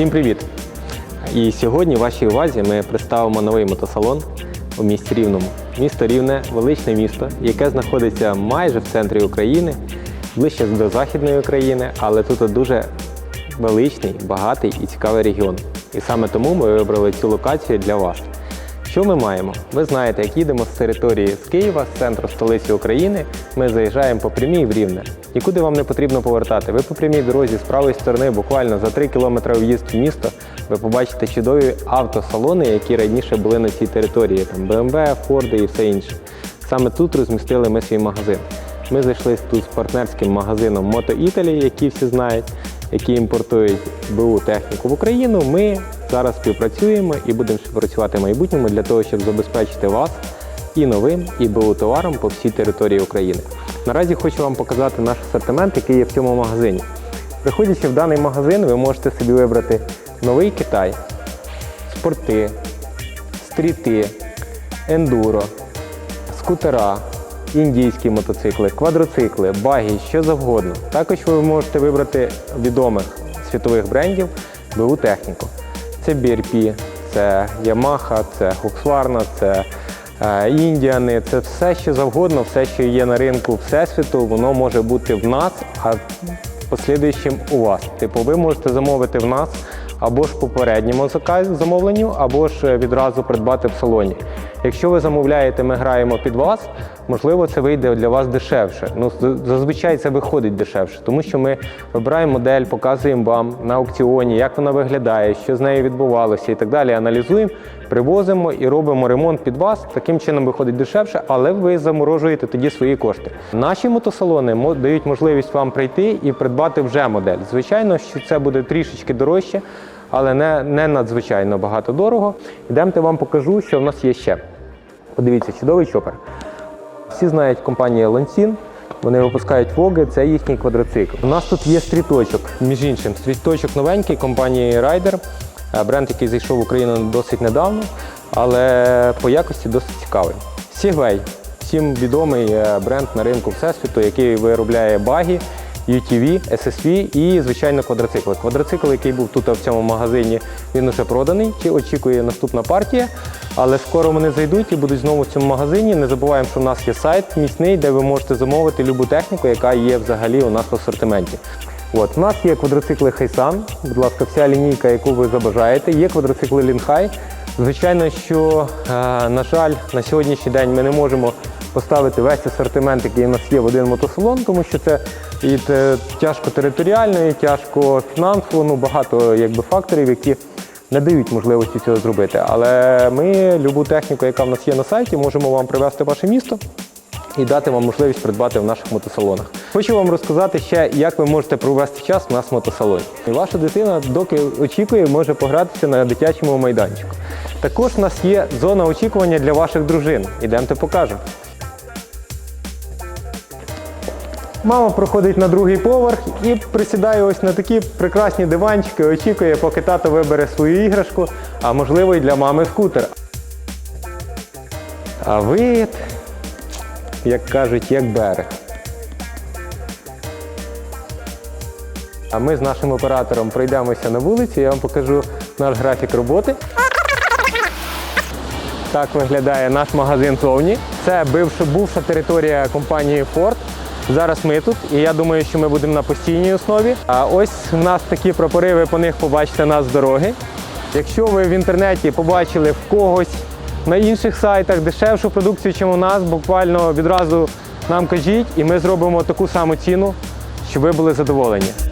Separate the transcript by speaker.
Speaker 1: Всім привіт! І сьогодні вашій увазі ми представимо новий мотосалон у місті Рівному. Місто Рівне величне місто, яке знаходиться майже в центрі України, ближче до Західної України, але тут дуже величний, багатий і цікавий регіон. І саме тому ми вибрали цю локацію для вас. Що ми маємо? Ви знаєте, як їдемо з території з Києва, з центру столиці України, ми заїжджаємо по прямій в Рівне. Нікуди вам не потрібно повертати. Ви по прямій дорозі з правої сторони, буквально за 3 кілометри в'їзд в місто, ви побачите чудові автосалони, які раніше були на цій території, там BMW, Ford і все інше. Саме тут розмістили ми свій магазин. Ми зайшли тут з партнерським магазином Moto Italy, який всі знають, які імпортують БУ техніку в Україну. Ми зараз співпрацюємо і будемо співпрацювати в майбутньому для того, щоб забезпечити вас і новим, і БУ товаром по всій території України. Наразі хочу вам показати наш асортимент, який є в цьому магазині. Приходячи в даний магазин, ви можете собі вибрати новий Китай, спорти, стріти, ендуро, скутера, індійські мотоцикли, квадроцикли, баги, що завгодно. Також ви можете вибрати відомих світових брендів БУ техніку. Це BRP, це Yamaha, це Husqvarna, це е, Індіани, це все, що завгодно, все, що є на ринку Всесвіту, воно може бути в нас, а послідуючим у вас. Типу, ви можете замовити в нас або ж попередньому замовленню, або ж е, відразу придбати в салоні. Якщо ви замовляєте, ми граємо під вас, можливо, це вийде для вас дешевше. Ну, зазвичай це виходить дешевше, тому що ми вибираємо модель, показуємо вам на аукціоні, як вона виглядає, що з нею відбувалося і так далі. Аналізуємо, привозимо і робимо ремонт під вас. Таким чином виходить дешевше, але ви заморожуєте тоді свої кошти. Наші мотосалони мо- дають можливість вам прийти і придбати вже модель. Звичайно, що це буде трішечки дорожче, але не, не надзвичайно багато дорого. Ідемте вам покажу, що в нас є ще. Подивіться, чудовий чопер. Всі знають компанію Лонсін. Вони випускають воги, це їхній квадроцикл. У нас тут є стріточок, між іншим. Стріточок новенький компанії. Е, Бренд, який зайшов в Україну досить недавно, але по якості досить цікавий. Segway. Всім відомий е, бренд на ринку Всесвіту, який виробляє баги, UTV, SSV і, звичайно, квадроцикли. Квадроцикл, який був тут в цьому магазині, він уже проданий. Чи очікує наступна партія. Але скоро вони зайдуть і будуть знову в цьому магазині. Не забуваємо, що в нас є сайт міцний, де ви можете замовити любу техніку, яка є взагалі у нас в асортименті. От, у нас є квадроцикли Хайсан, будь ласка, вся лінійка, яку ви забажаєте. Є квадроцикли Лінхай. Звичайно, що, е, на жаль, на сьогоднішній день ми не можемо поставити весь асортимент, який у нас є в один мотосалон, тому що це і те- тяжко територіально, і тяжко фінансово, ну багато якби, факторів, які не дають можливості цього зробити. Але ми любу техніку, яка в нас є на сайті, можемо вам привезти в ваше місто і дати вам можливість придбати в наших мотосалонах. Хочу вам розказати ще, як ви можете провести час у нас в мотосалоні. І ваша дитина, доки очікує, може погратися на дитячому майданчику. Також у нас є зона очікування для ваших дружин. Ідемте покажемо. Мама проходить на другий поверх і присідає ось на такі прекрасні диванчики, очікує, поки тато вибере свою іграшку, а можливо і для мами скутер. А вид, як кажуть, як берег. А ми з нашим оператором пройдемося на вулиці, я вам покажу наш графік роботи. Так виглядає наш магазин зовні. Це бивша, бувша територія компанії Ford. Зараз ми тут, і я думаю, що ми будемо на постійній основі. А ось в нас такі прапори, ви по них побачите нас з дороги. Якщо ви в інтернеті побачили в когось на інших сайтах дешевшу продукцію, ніж у нас, буквально відразу нам кажіть, і ми зробимо таку саму ціну, щоб ви були задоволені.